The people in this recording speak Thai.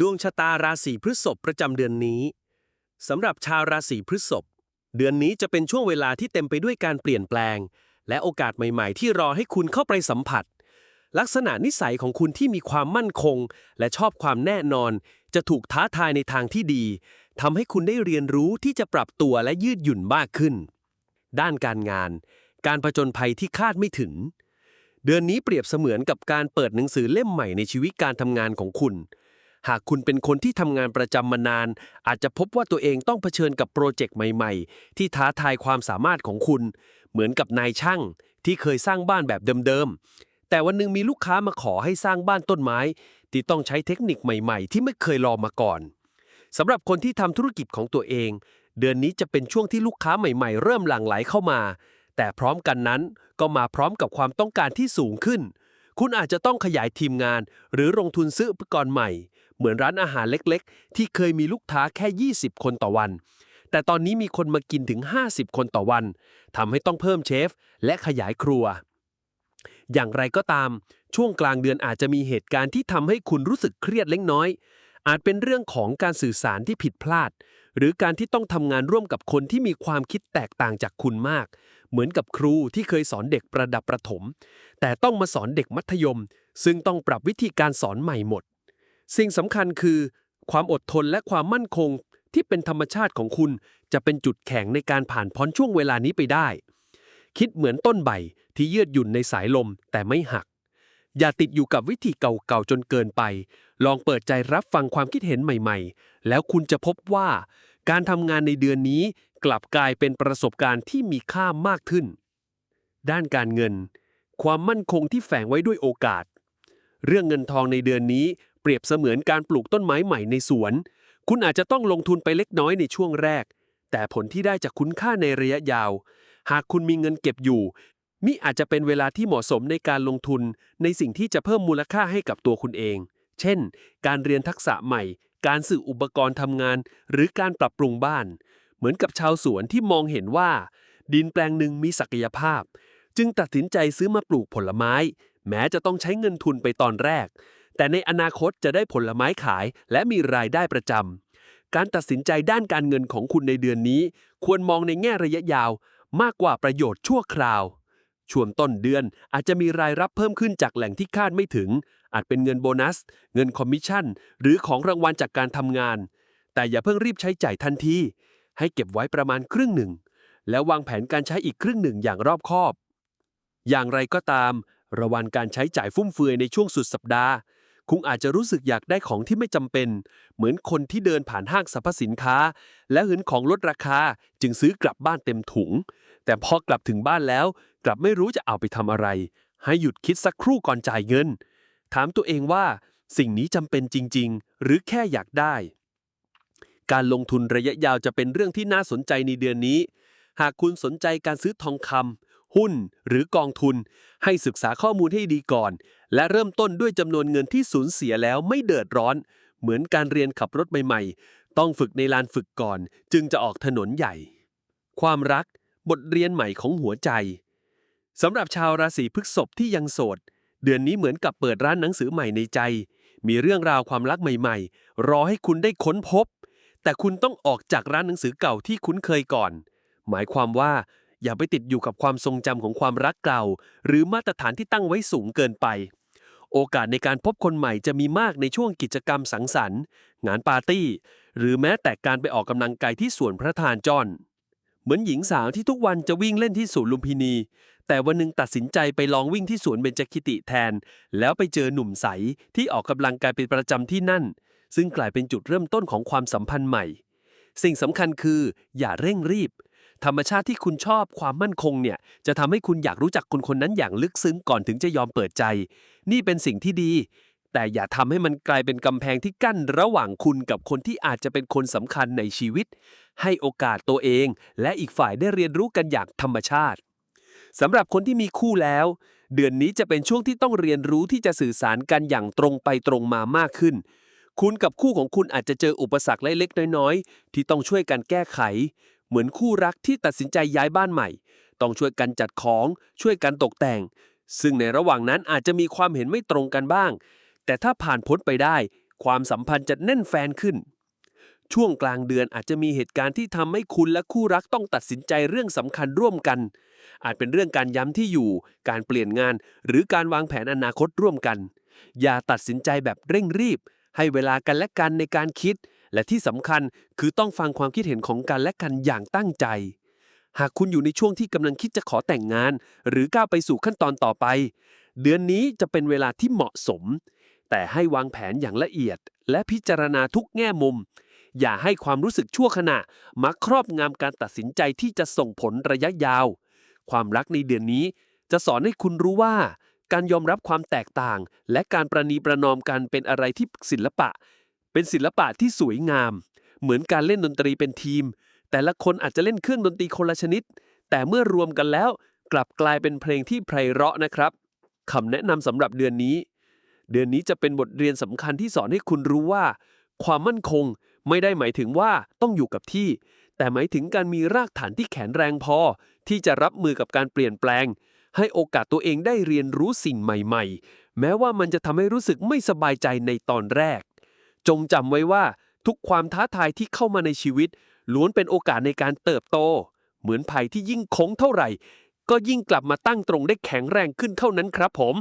ดวงชะตาราศีพฤษภประจำเดือนนี้สำหรับชาวราศีพฤษภเดือนนี้จะเป็นช่วงเวลาที่เต็มไปด้วยการเปลี่ยนแปลง และโอกาสใหม่ๆ ที่รอให้คุณเข้าไปสัมผัส ลักษณะนิสัยของคุณที่มีความมั่นคง และชอบความแน่นอน จะถูกท้าทายในทางที่ดีทำให้คุณได้เรียนรู้ที่จะปรับตัวและยืดหยุ่นมากขึ้น ด้านการงาน การผจญภัยที่คาดไม่ถึง เดือนนี้เปรียบเสมือนกับการเปิดหนังสือเล่มใหม่ในชีวิตการทำงานของคุณ หากคุณเป็นคนที่ทำงานประจำมานาน อาจจะพบว่าตัวเองต้องเผชิญกับโปรเจกต์ใหม่ ๆ ที่ท้าทายความสามารถของคุณ เหมือนกับนายช่าง ที่เคยสร้างบ้านแบบเดิมๆ แต่วันหนึงมีลูกค้ามาขอให้สร้างบ้านต้นไม้ ที่ต้องใช้เทคนิคใหม่ๆ ที่ไม่เคยลองมาก่อนสำหรับคนที่ทำธุรกิจของตัวเอง เดือนนี้จะเป็นช่วงที่ลูกค้าใหม่ๆ เริ่มหลั่งไหลเข้ามา แต่พร้อมกันนั้นก็มาพร้อมกับความต้องการที่สูงขึ้น คุณอาจจะต้องขยายทีมงาน หรือลงทุนซื้ออุปกรณ์ใหม่ เหมือนร้านอาหารเล็กๆ ที่เคยมีลูกค้าแค่ 20 คนต่อวัน แต่ตอนนี้มีคนมากินถึง 50 คนต่อวันทำให้ต้องเพิ่มเชฟ และขยายครัว อย่างไรก็ตาม ช่วงกลางเดือนอาจจะมีเหตุการณ์ที่ทำให้คุณรู้สึกเครียดเล็กน้อย อาจเป็นเรื่องของการสื่อสารที่ผิดพลาด หรือการที่ต้องทำงานร่วมกับคนที่มีความคิดแตกต่างจากคุณมากเหมือนกับครูที่เคยสอนเด็กประดับประถม แต่ต้องมาสอนเด็กมัธยม ซึ่งต้องปรับวิธีการสอนใหม่หมด สิ่งสำคัญคือ ความอดทนและความมั่นคงที่เป็นธรรมชาติของคุณจะเป็นจุดแข็งในการผ่านพ้นช่วงเวลานี้ไปได้ คิดเหมือนต้นใบที่ยืดหยุ่นในสายลมแต่ไม่หัก อย่าติดอยู่กับวิธีเก่าๆจนเกินไป ลองเปิดใจรับฟังความคิดเห็นใหม่ๆ แล้วคุณจะพบว่า การทำงานในเดือนนี้กลับกลายเป็นประสบการณ์ที่มีค่ามากขึ้น ด้านการเงิน ความมั่นคงที่แฝงไว้ด้วยโอกาส เรื่องเงินทองในเดือนนี้ เปรียบเสมือนการปลูกต้นไม้ใหม่ในสวน คุณอาจจะต้องลงทุนไปเล็กน้อยในช่วงแรก แต่ผลที่ได้จากคุณค่าในระยะยาว หากคุณมีเงินเก็บอยู่ มิอาจจะเป็นเวลาที่เหมาะสมในการลงทุน ในสิ่งที่จะเพิ่มมูลค่าให้กับตัวคุณเอง เช่น การเรียนทักษะใหม่ การซื้ออุปกรณ์ทำงาน หรือการปรับปรุงบ้าน เหมือนกับชาวสวนที่มองเห็นว่า ดินแปลงหนึ่งมีศักยภาพ จึงตัดสินใจซื้อมาปลูกผลไม้ แม้จะต้องใช้เงินทุนไปตอนแรก แต่ในอนาคตจะได้ผลไม้ขาย และมีรายได้ประจำ การตัดสินใจด้านการเงินของคุณในเดือนนี้ ควรมองในแง่ระยะยาว มากกว่าประโยชน์ชั่วคราว ช่วงต้นเดือนอาจจะมีรายรับเพิ่มขึ้นจากแหล่งที่คาดไม่ถึง อาจเป็นเงินโบนัส เงินคอมมิชชั่น หรือของรางวัลจากการทำงาน แต่อย่าเพิ่งรีบใช้จ่ายทันที ให้เก็บไว้ประมาณครึ่งหนึ่ง แล้ววางแผนการใช้อีกครึ่งหนึ่งอย่างรอบคอบ อย่างไรก็ตาม ระวังการใช้จ่ายฟุ่มเฟือยในช่วงสุดสัปดาห์ คุณอาจจะรู้สึกอยากได้ของที่ไม่จำเป็น เหมือนคนที่เดินผ่านห้างสรรพสินค้า และเห็นของลดราคาจึงซื้อกลับบ้านเต็มถุง แต่พอกลับถึงบ้านแล้ว กลับไม่รู้จะเอาไปทำอะไร ให้หยุดคิดสักครู่ก่อนจ่ายเงิน ถามตัวเองว่าสิ่งนี้จำเป็นจริง ๆ หรือแค่อยากได้ การลงทุนระยะยาวจะเป็นเรื่องที่น่าสนใจในเดือนนี้ หากคุณสนใจการซื้อทองคำ หุ้น หรือกองทุน ให้ศึกษาข้อมูลให้ดีก่อน และเริ่มต้นด้วยจำนวนเงินที่สูญเสียแล้วไม่เดือดร้อน เหมือนการเรียนขับรถใหม่ๆ ต้องฝึกในลานฝึกก่อน จึงจะออกถนนใหญ่ ความรัก บทเรียนใหม่ของหัวใจสำหรับชาวราศีพฤษภที่ยังโสด เดือนนี้เหมือนกับเปิดร้านหนังสือใหม่ในใจ มีเรื่องราวความรักใหม่ๆ รอให้คุณได้ค้นพบ แต่คุณต้องออกจากร้านหนังสือเก่าที่คุ้นเคยก่อน หมายความว่า อย่าไปติดอยู่กับความทรงจำของความรักเก่า หรือมาตรฐานที่ตั้งไว้สูงเกินไป โอกาสในการพบคนใหม่จะมีมากในช่วงกิจกรรมสังสรรค์ งานปาร์ตี้ หรือแม้แต่การไปออกกำลังกายที่สวนพระทานจอนเหมือนหญิงสาวที่ทุกวันจะวิ่งเล่นที่สวนลุมพินี แต่วันหนึ่งตัดสินใจไปลองวิ่งที่สวนเบญจคิติแทน แล้วไปเจอหนุ่มใสที่ออกกำลังกายเป็นประจำที่นั่น ซึ่งกลายเป็นจุดเริ่มต้นของความสัมพันธ์ใหม่ สิ่งสำคัญคือ อย่าเร่งรีบ ธรรมชาติที่คุณชอบความมั่นคงเนี่ย จะทำให้คุณอยากรู้จักคนคนนั้นอย่างลึกซึ้งก่อนถึงจะยอมเปิดใจ นี่เป็นสิ่งที่ดี แต่อย่าทำให้มันกลายเป็นกำแพงที่กั้นระหว่างคุณกับคนที่อาจจะเป็นคนสำคัญในชีวิต ให้โอกาสตัวเอง และอีกฝ่ายได้เรียนรู้กันอย่างธรรมชาติสำหรับคนที่มีคู่แล้ว เดือนนี้จะเป็นช่วงที่ต้องเรียนรู้ที่จะสื่อสารกันอย่างตรงไปตรงมามากขึ้น คุณกับคู่ของคุณอาจจะเจออุปสรรคเล็กๆน้อยๆ ที่ต้องช่วยกันแก้ไข เหมือนคู่รักที่ตัดสินใจย้ายบ้านใหม่ ต้องช่วยกันจัดของช่วยกันตกแต่ง ซึ่งในระหว่างนั้นอาจจะมีความเห็นไม่ตรงกันบ้าง แต่ถ้าผ่านพ้นไปได้ ความสัมพันธ์จะแน่นแฟนขึ้น ช่วงกลางเดือนอาจจะมีเหตุการณ์ที่ทำให้คุณและคู่รักต้องตัดสินใจเรื่องสำคัญร่วมกัน อาจเป็นเรื่องการย้ำที่อยู่ การเปลี่ยนงาน หรือการวางแผนอนาคตร่วมกัน อย่าตัดสินใจแบบเร่งรีบ ให้เวลากันและกันในการคิด และที่สำคัญคือต้องฟังความคิดเห็นของกันและกันอย่างตั้งใจ หากคุณอยู่ในช่วงที่กำลังคิดจะขอแต่งงาน หรือก้าวไปสู่ขั้นตอนต่อไป เดือนนี้จะเป็นเวลาที่เหมาะสม แต่ให้วางแผนอย่างละเอียด และพิจารณาทุกแง่มุม อย่าให้ความรู้สึกชั่วขณะมาครอบงำการตัดสินใจที่จะส่งผลระยะยาว ความรักในเดือนนี้จะสอนให้คุณรู้ว่า การยอมรับความแตกต่าง และการประนีประนอมกันเป็นอะไรที่ศิลปะ เป็นศิลปะที่สวยงาม เหมือนการเล่นดนตรีเป็นทีม แต่ละคนอาจจะเล่นเครื่องดนตรีคนละชนิด แต่เมื่อรวมกันแล้ว กลับกลายเป็นเพลงที่ไพเราะนะครับคำแนะนำสำหรับเดือนนี้ เดือนนี้จะเป็นบทเรียนสำคัญที่สอนให้คุณรู้ว่า ความมั่นคงไม่ได้หมายถึงว่าต้องอยู่กับที่ แต่หมายถึงการมีรากฐานที่แข็งแรงพอ ที่จะรับมือกับการเปลี่ยนแปลง ให้โอกาสตัวเองได้เรียนรู้สิ่งใหม่ ๆ แม้ว่ามันจะทำให้รู้สึกไม่สบายใจในตอนแรก จงจำไว้ว่าทุกความท้าทายที่เข้ามาในชีวิต ล้วนเป็นโอกาสในการเติบโต เหมือนไผ่ที่ยิ่งโค้งเท่าไหร่ ก็ยิ่งกลับมาตั้งตรงได้แข็งแรงขึ้นเท่านั้นครับผม